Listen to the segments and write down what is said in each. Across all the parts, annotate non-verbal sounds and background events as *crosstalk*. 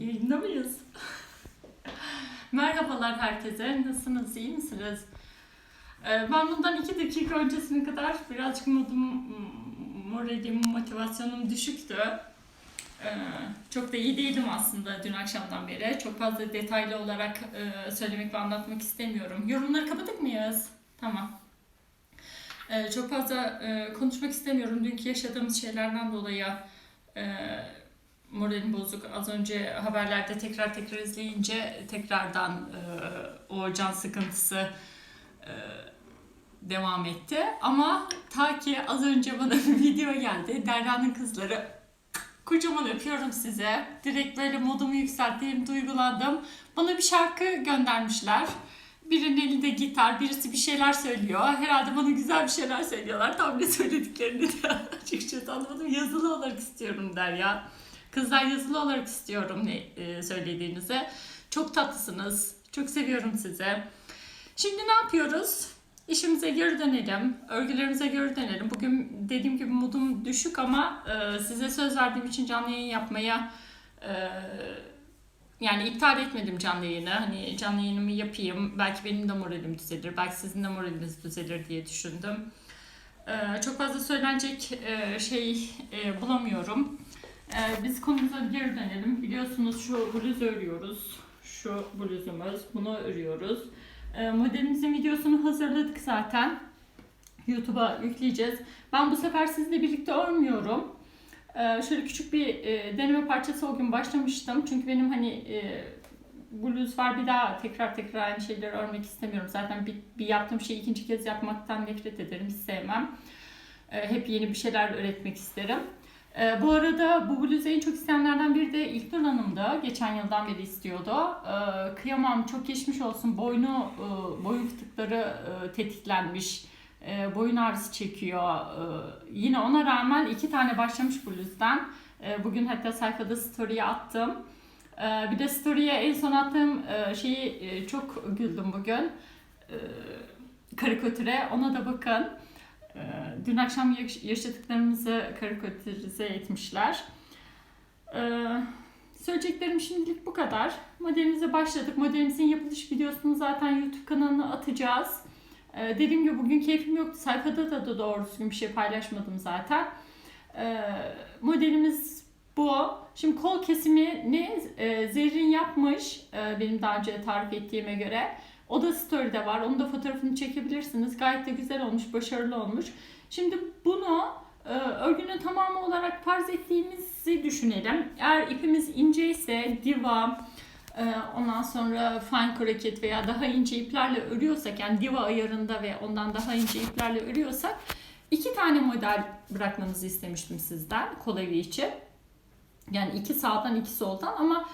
Yayında mıyız? Merhabalar herkese. Nasılsınız? iyi misiniz? Ee, Ben bundan iki dakika öncesine kadar birazcık modum, moralim, motivasyonum düşüktü. Ee, Çok da iyi değilim aslında dün akşamdan beri. Çok fazla detaylı olarak e, söylemek ve anlatmak istemiyorum. Yorumları kapatık mıyız? Tamam. Ee, Çok fazla e, konuşmak istemiyorum. Dünkü yaşadığımız şeylerden dolayı e, moralim bozuk. Az önce haberlerde tekrar tekrar izleyince tekrardan e, o can sıkıntısı e, devam etti. Ama ta ki az önce bana *laughs* bir video geldi. Derya'nın kızları kocaman öpüyorum size. Direkt böyle modumu yükselttim, duygulandım. Bana bir şarkı göndermişler. Birinin elinde gitar, birisi bir şeyler söylüyor. Herhalde bana güzel bir şeyler söylüyorlar. Tam ne söylediklerini de *laughs* açıkçası anlamadım. Yazılı olarak istiyorum Derya. Kızlar yazılı olarak istiyorum ne e, söylediğinizi. Çok tatlısınız. Çok seviyorum sizi. Şimdi ne yapıyoruz? İşimize geri dönelim. Örgülerimize geri dönelim. Bugün dediğim gibi modum düşük ama e, size söz verdiğim için canlı yayın yapmaya e, yani iptal etmedim canlı yayını. Hani canlı yayınımı yapayım. Belki benim de moralim düzelir. Belki sizin de moraliniz düzelir diye düşündüm. E, çok fazla söylenecek e, şey e, bulamıyorum. Ee, biz konumuza geri dönelim. Biliyorsunuz şu bluz örüyoruz. Şu bluzumuz. Bunu örüyoruz. Ee, modelimizin videosunu hazırladık zaten. YouTube'a yükleyeceğiz. Ben bu sefer sizinle birlikte örmüyorum. Ee, şöyle küçük bir e, deneme parçası o gün başlamıştım. Çünkü benim hani e, bluz var bir daha tekrar tekrar aynı şeyleri örmek istemiyorum. Zaten bir, bir yaptığım şeyi ikinci kez yapmaktan nefret ederim. Hiç sevmem. Ee, hep yeni bir şeyler öğretmek isterim. Ee, bu arada bu bluzu en çok isteyenlerden biri de İlknur Hanım'dı. Geçen yıldan beri istiyordu. Ee, kıyamam çok geçmiş olsun. Boynu, e, boyun fıtıkları e, tetiklenmiş. E, boyun ağrısı çekiyor. E, yine ona rağmen iki tane başlamış bluzdan. E, bugün hatta sayfada story'e attım. E, bir de story'e en son attığım e, şeyi e, çok güldüm bugün. E, karikatüre. Ona da bakın. Ee, Dün akşam yaş- yaşadıklarımızı karikatürize etmişler. Ee, Söyleyeceklerim şimdilik bu kadar. Modelimize başladık. Modelimizin yapılış videosunu zaten YouTube kanalına atacağız. Ee, Dediğim gibi bugün keyfim yoktu. Sayfada da, da doğru düzgün bir şey paylaşmadım zaten. Modelimiz bu. Şimdi kol kesimini e, Zerrin yapmış. e, Benim daha önce tarif ettiğime göre. O da story'de var. Onun da fotoğrafını çekebilirsiniz. Gayet de güzel olmuş, başarılı olmuş. Şimdi bunu e, örgünün tamamı olarak farz ettiğimizi düşünelim. Eğer ipimiz ince ise diva, e, ondan sonra fine kroket veya daha ince iplerle örüyorsak yani diva ayarında ve ondan daha ince iplerle örüyorsak iki tane model bırakmanızı istemiştim sizden kol evi için. Yani iki sağdan iki soldan ama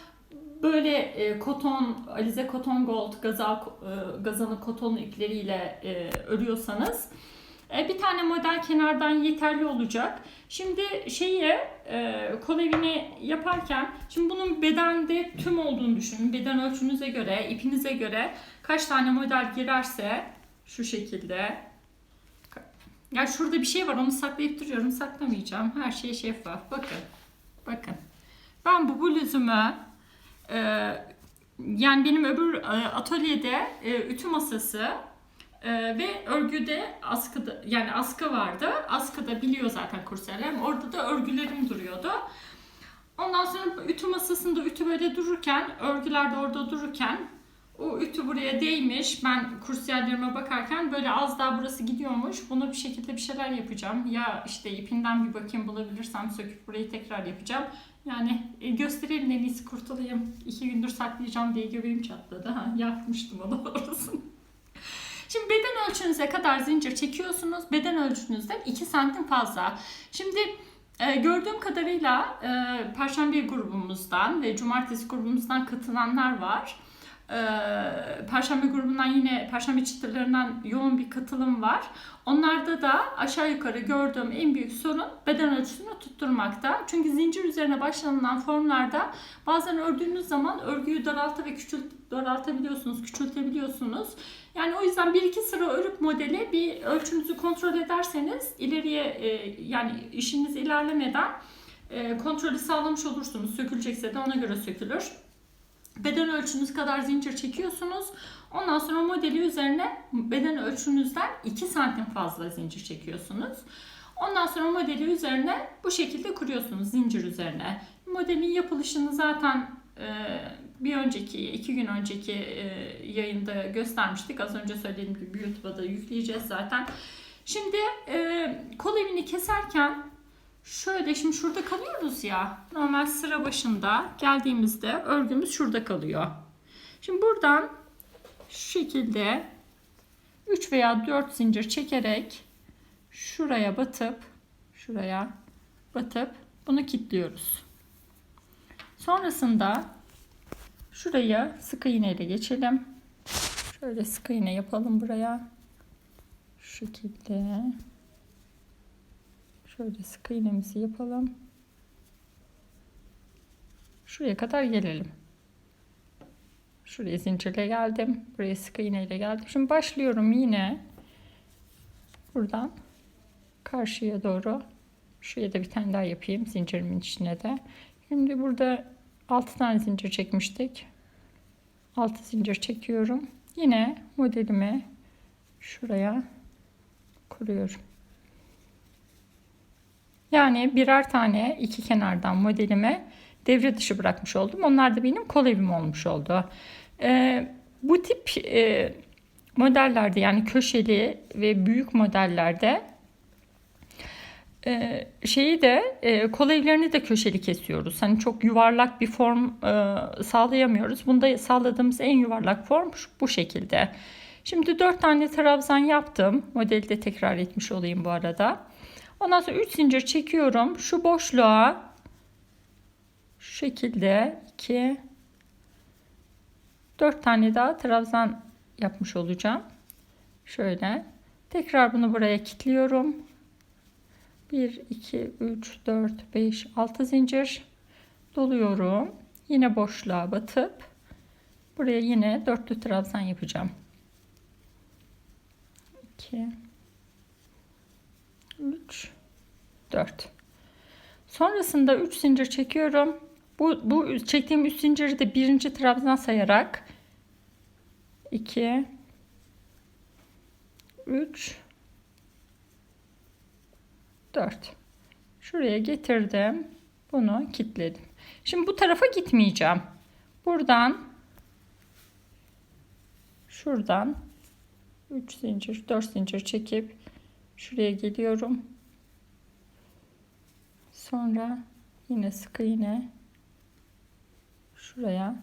böyle e, koton, alize koton gold, gazal, e, gazanı koton ipleriyle e, örüyorsanız e, bir tane model kenardan yeterli olacak. Şimdi şeyi e, kol evini yaparken şimdi bunun bedende tüm olduğunu düşünün. Beden ölçünüze göre, ipinize göre kaç tane model girerse şu şekilde ya şurada bir şey var onu saklayıp duruyorum saklamayacağım. Her şey şeffaf. Bakın. Bakın. Ben bu bluzumu yani benim öbür e, atölyede e, ütü masası e, ve örgüde askıda yani askı vardı. Askıda biliyor zaten kursiyerlerim. Orada da örgülerim duruyordu. Ondan sonra ütü masasında ütü böyle dururken, örgüler de orada dururken o ütü buraya değmiş. Ben kursiyerlerime bakarken böyle az daha burası gidiyormuş. Bunu bir şekilde bir şeyler yapacağım. Ya işte ipinden bir bakayım bulabilirsem söküp burayı tekrar yapacağım. Yani e, gösterelim en iyisi kurtulayım. İki gündür saklayacağım diye göbeğim çatladı. Ha, yakmıştım onu *laughs* orasını. Şimdi beden ölçünüze kadar zincir çekiyorsunuz. Beden ölçünüzden 2 santim fazla. Şimdi e, gördüğüm kadarıyla e, Perşembe grubumuzdan ve Cumartesi grubumuzdan katılanlar var. E, Perşembe grubundan yine Perşembe çıtırlarından yoğun bir katılım var. Onlarda da aşağı yukarı gördüğüm en büyük sorun beden ölçüsünü tutturmakta. Çünkü zincir üzerine başlanılan formlarda bazen ördüğünüz zaman örgüyü daralta ve küçült daraltabiliyorsunuz, küçültebiliyorsunuz. Yani o yüzden bir iki sıra örüp modeli bir ölçünüzü kontrol ederseniz ileriye e, yani işiniz ilerlemeden e, kontrolü sağlamış olursunuz. Sökülecekse de ona göre sökülür. Beden ölçünüz kadar zincir çekiyorsunuz. Ondan sonra modeli üzerine beden ölçünüzden 2 santim fazla zincir çekiyorsunuz. Ondan sonra modeli üzerine bu şekilde kuruyorsunuz zincir üzerine. Modelin yapılışını zaten e, bir önceki, iki gün önceki e, yayında göstermiştik. Az önce söylediğim gibi YouTube'a da yükleyeceğiz zaten. Şimdi e, kol evini keserken şöyle şimdi şurada kalıyoruz ya. Normal sıra başında geldiğimizde örgümüz şurada kalıyor. Şimdi buradan şu şekilde 3 veya 4 zincir çekerek şuraya batıp şuraya batıp bunu kilitliyoruz. Sonrasında şurayı sık iğne geçelim. Şöyle sık iğne yapalım buraya. Şu şekilde. Şöyle sık iğnemizi yapalım. Şuraya kadar gelelim. Şuraya zincirle geldim. Buraya sık iğne ile geldim. Şimdi başlıyorum yine. Buradan karşıya doğru. Şuraya da bir tane daha yapayım zincirimin içine de. Şimdi burada 6 tane zincir çekmiştik. 6 zincir çekiyorum. Yine modelimi şuraya kuruyorum. Yani birer tane iki kenardan modelime devre dışı bırakmış oldum. Onlar da benim kol evim olmuş oldu. Ee, bu tip e, modellerde yani köşeli ve büyük modellerde e, şeyi de e, kol evlerini de köşeli kesiyoruz. Hani çok yuvarlak bir form e, sağlayamıyoruz. Bunda sağladığımız en yuvarlak form bu şekilde. Şimdi 4 tane trabzan yaptım. Modeli de tekrar etmiş olayım bu arada. Ondan sonra 3 zincir çekiyorum. Şu boşluğa şu şekilde 2 4 tane daha trabzan yapmış olacağım. Şöyle. Tekrar bunu buraya kilitliyorum. 1 2 3 4 5 6 zincir doluyorum. Yine boşluğa batıp buraya yine dörtlü trabzan yapacağım. 2 3 4 Sonrasında 3 zincir çekiyorum. Bu, bu çektiğim 3 zinciri de birinci trabzan sayarak 2 3 4 Şuraya getirdim. Bunu kilitledim. Şimdi bu tarafa gitmeyeceğim. Buradan şuradan 3 zincir 4 zincir çekip şuraya geliyorum. Sonra yine sık iğne şuraya.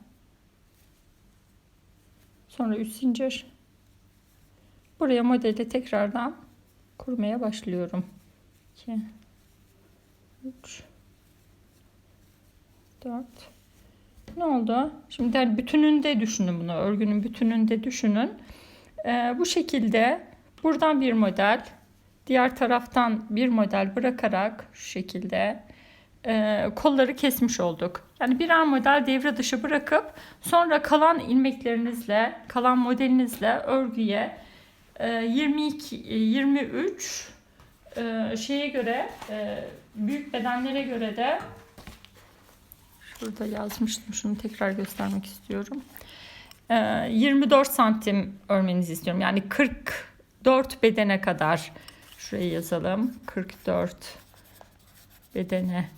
Sonra 3 zincir. Buraya modeli tekrardan kurmaya başlıyorum. 2 3 4 Ne oldu? Şimdi yani bütününde düşünün bunu. Örgünün bütününde düşünün. Ee, bu şekilde buradan bir model, diğer taraftan bir model bırakarak şu şekilde e, kolları kesmiş olduk. Yani birer model devre dışı bırakıp sonra kalan ilmeklerinizle, kalan modelinizle örgüye e, 22 23 e, şeye göre e, büyük bedenlere göre de şurada yazmıştım. Şunu tekrar göstermek istiyorum. E, 24 santim örmenizi istiyorum. Yani 44 bedene kadar şuraya yazalım. 44 bedene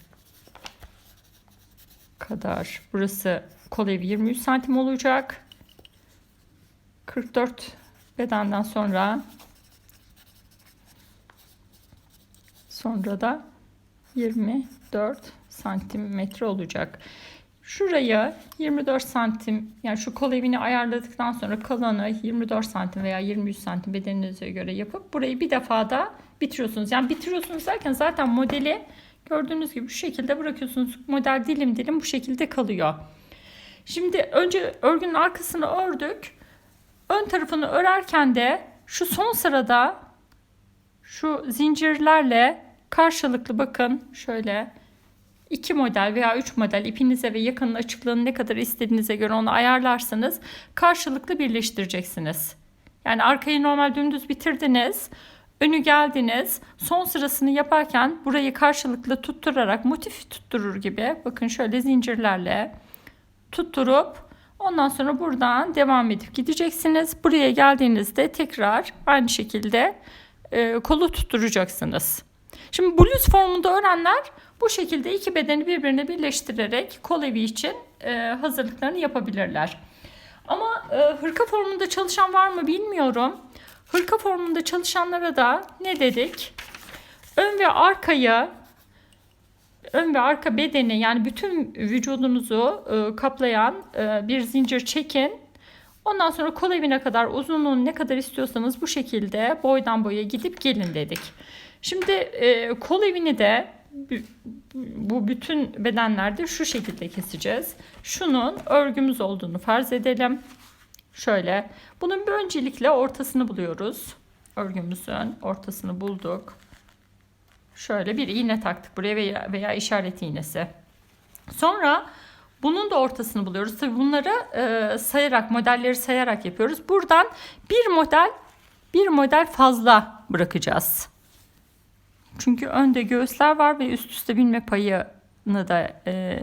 kadar. Burası kol evi 23 santim olacak. 44 bedenden sonra sonra da 24 santimetre olacak. Şurayı 24 santim yani şu kol evini ayarladıktan sonra kalanı 24 santim veya 23 santim bedeninize göre yapıp burayı bir defada bitiriyorsunuz. Yani bitiriyorsunuz derken zaten modeli gördüğünüz gibi şu şekilde bırakıyorsunuz. Model dilim dilim bu şekilde kalıyor. Şimdi önce örgünün arkasını ördük. Ön tarafını örerken de şu son sırada şu zincirlerle karşılıklı bakın şöyle iki model veya üç model ipinize ve yakının açıklığını ne kadar istediğinize göre onu ayarlarsanız karşılıklı birleştireceksiniz. Yani arkayı normal dümdüz bitirdiniz. önü geldiniz. Son sırasını yaparken burayı karşılıklı tutturarak motif tutturur gibi bakın şöyle zincirlerle tutturup ondan sonra buradan devam edip gideceksiniz. Buraya geldiğinizde tekrar aynı şekilde e, kolu tutturacaksınız. Şimdi bluz formunda öğrenler bu şekilde iki bedeni birbirine birleştirerek kol evi için e, hazırlıklarını yapabilirler. Ama e, hırka formunda çalışan var mı bilmiyorum. Hırka formunda çalışanlara da ne dedik? Ön ve arkayı ön ve arka bedeni yani bütün vücudunuzu e, kaplayan e, bir zincir çekin. Ondan sonra kol evine kadar uzunluğunu ne kadar istiyorsanız bu şekilde boydan boya gidip gelin dedik. Şimdi e, kol evini de bu bütün bedenlerde şu şekilde keseceğiz. Şunun örgümüz olduğunu farz edelim. Şöyle. Bunun bir öncelikle ortasını buluyoruz. Örgümüzün ortasını bulduk. Şöyle bir iğne taktık buraya veya, veya işaret iğnesi. Sonra bunun da ortasını buluyoruz. Tabii bunları e, sayarak, modelleri sayarak yapıyoruz. Buradan bir model bir model fazla bırakacağız. Çünkü önde göğüsler var ve üst üste binme payını da e,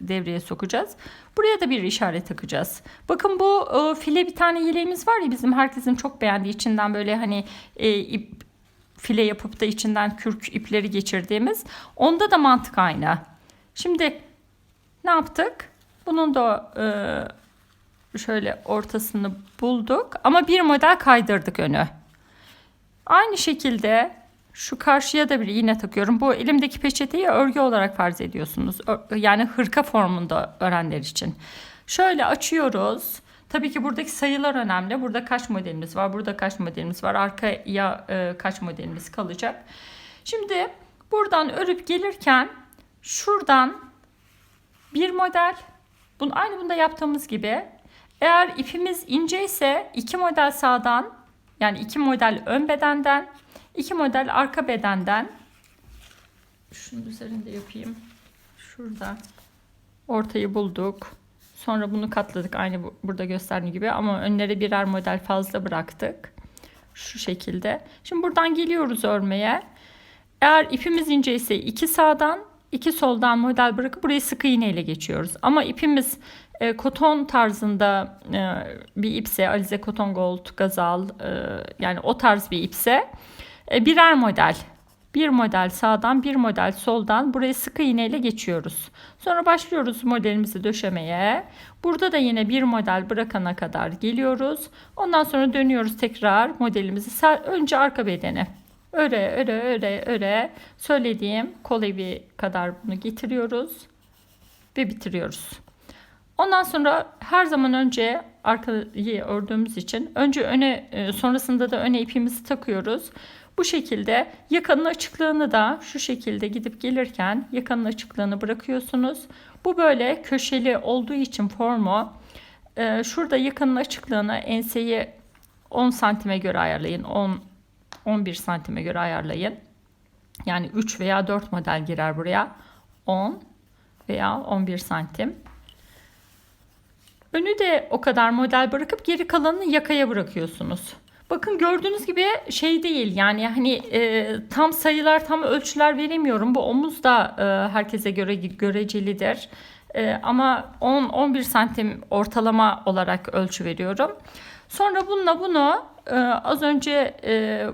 devreye sokacağız. Buraya da bir işaret takacağız. Bakın bu e, file bir tane yeleğimiz var ya bizim herkesin çok beğendiği içinden böyle hani e, ip file yapıp da içinden kürk ipleri geçirdiğimiz. Onda da mantık aynı. Şimdi ne yaptık? Bunun da e, şöyle ortasını bulduk ama bir model kaydırdık önü. Aynı şekilde şu karşıya da bir iğne takıyorum. Bu elimdeki peçeteyi örgü olarak farz ediyorsunuz. Yani hırka formunda öğrenler için. Şöyle açıyoruz. Tabii ki buradaki sayılar önemli. Burada kaç modelimiz var, burada kaç modelimiz var, arkaya e, kaç modelimiz kalacak. Şimdi buradan örüp gelirken şuradan bir model, bunu aynı bunda yaptığımız gibi eğer ipimiz ince ise iki model sağdan yani iki model ön bedenden İki model arka bedenden şunun üzerinde yapayım. Şurada ortayı bulduk. Sonra bunu katladık aynı burada gösterdiğim gibi ama önlere birer model fazla bıraktık. Şu şekilde. Şimdi buradan geliyoruz örmeye. Eğer ipimiz ince ise iki sağdan iki soldan model bırakıp burayı sık iğne ile geçiyoruz. Ama ipimiz e, koton tarzında e, bir ipse Alize Koton Gold, Gazal e, yani o tarz bir ipse birer model. Bir model sağdan bir model soldan burayı sıkı iğne ile geçiyoruz. Sonra başlıyoruz modelimizi döşemeye. Burada da yine bir model bırakana kadar geliyoruz. Ondan sonra dönüyoruz tekrar modelimizi önce arka bedeni. Öre öre öre öre söylediğim kol evi kadar bunu getiriyoruz ve bitiriyoruz. Ondan sonra her zaman önce arkayı ördüğümüz için önce öne e, sonrasında da öne ipimizi takıyoruz. Bu şekilde yakanın açıklığını da şu şekilde gidip gelirken yakanın açıklığını bırakıyorsunuz. Bu böyle köşeli olduğu için formu e, şurada yakanın açıklığını enseyi 10 santime göre ayarlayın. 10 11 santime göre ayarlayın. Yani 3 veya 4 model girer buraya. 10 veya 11 santim. Önü de o kadar model bırakıp geri kalanını yakaya bırakıyorsunuz. Bakın gördüğünüz gibi şey değil yani hani e, tam sayılar tam ölçüler veremiyorum. Bu omuz da e, herkese göre görecelidir. E, ama 10-11 santim ortalama olarak ölçü veriyorum. Sonra bununla bunu e, az önce e,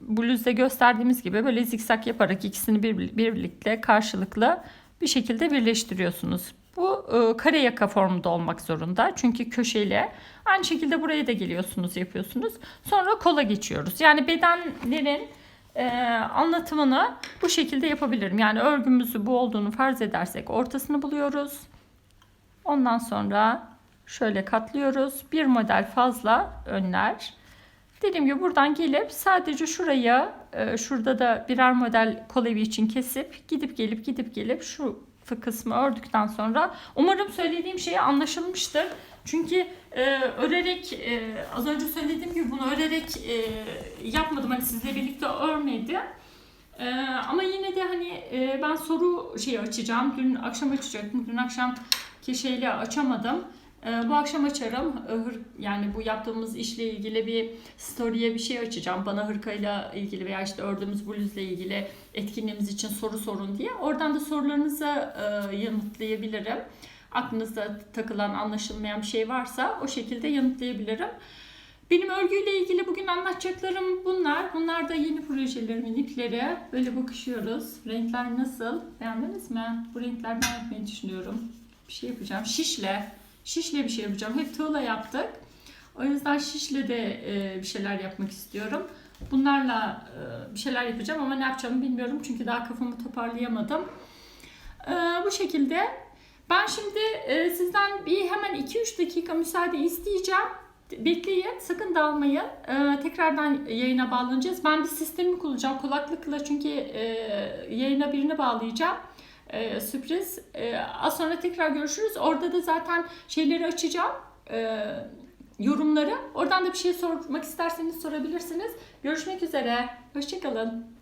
bluzda gösterdiğimiz gibi böyle zikzak yaparak ikisini bir, birlikte karşılıklı bir şekilde birleştiriyorsunuz. Bu e, kare yaka formunda olmak zorunda. Çünkü köşeli. Aynı şekilde buraya da geliyorsunuz yapıyorsunuz. Sonra kola geçiyoruz. Yani bedenlerin e, anlatımını bu şekilde yapabilirim. Yani örgümüzü bu olduğunu farz edersek ortasını buluyoruz. Ondan sonra şöyle katlıyoruz. Bir model fazla önler. Dediğim gibi buradan gelip sadece şurayı e, şurada da birer model kolevi için kesip gidip gelip gidip gelip şu kısmı ördükten sonra umarım söylediğim şey anlaşılmıştır. Çünkü e, örerek e, az önce söylediğim gibi bunu örerek e, yapmadım. Hani sizle birlikte örmedim. E, ama yine de hani e, ben soru şeyi açacağım. Dün akşam açacaktım. Dün akşam şeyle açamadım. Ee, bu akşam açarım. Yani bu yaptığımız işle ilgili bir story'e bir şey açacağım. Bana hırkayla ilgili veya işte ördüğümüz bluzla ilgili etkinliğimiz için soru sorun diye. Oradan da sorularınızı e, yanıtlayabilirim. Aklınızda takılan, anlaşılmayan bir şey varsa o şekilde yanıtlayabilirim. Benim örgüyle ilgili bugün anlatacaklarım bunlar. Bunlar da yeni projelerimin ipleri. Böyle bakışıyoruz. Renkler nasıl? Beğendiniz mi? Bu renklerden yapmayı düşünüyorum. Bir şey yapacağım. Şişle. Şişle bir şey yapacağım. Hep tuğla yaptık. O yüzden şişle de e, bir şeyler yapmak istiyorum. Bunlarla e, bir şeyler yapacağım ama ne yapacağımı bilmiyorum. Çünkü daha kafamı toparlayamadım. E, bu şekilde. Ben şimdi sizden bir hemen 2-3 dakika müsaade isteyeceğim. Bekleyin, sakın dalmayın. Ee, tekrardan yayına bağlanacağız. Ben bir sistemi kullanacağım kulaklıkla çünkü e, yayına birini bağlayacağım. Ee, sürpriz. Ee, az sonra tekrar görüşürüz. Orada da zaten şeyleri açacağım. Ee, yorumları. Oradan da bir şey sormak isterseniz sorabilirsiniz. Görüşmek üzere. Hoşçakalın.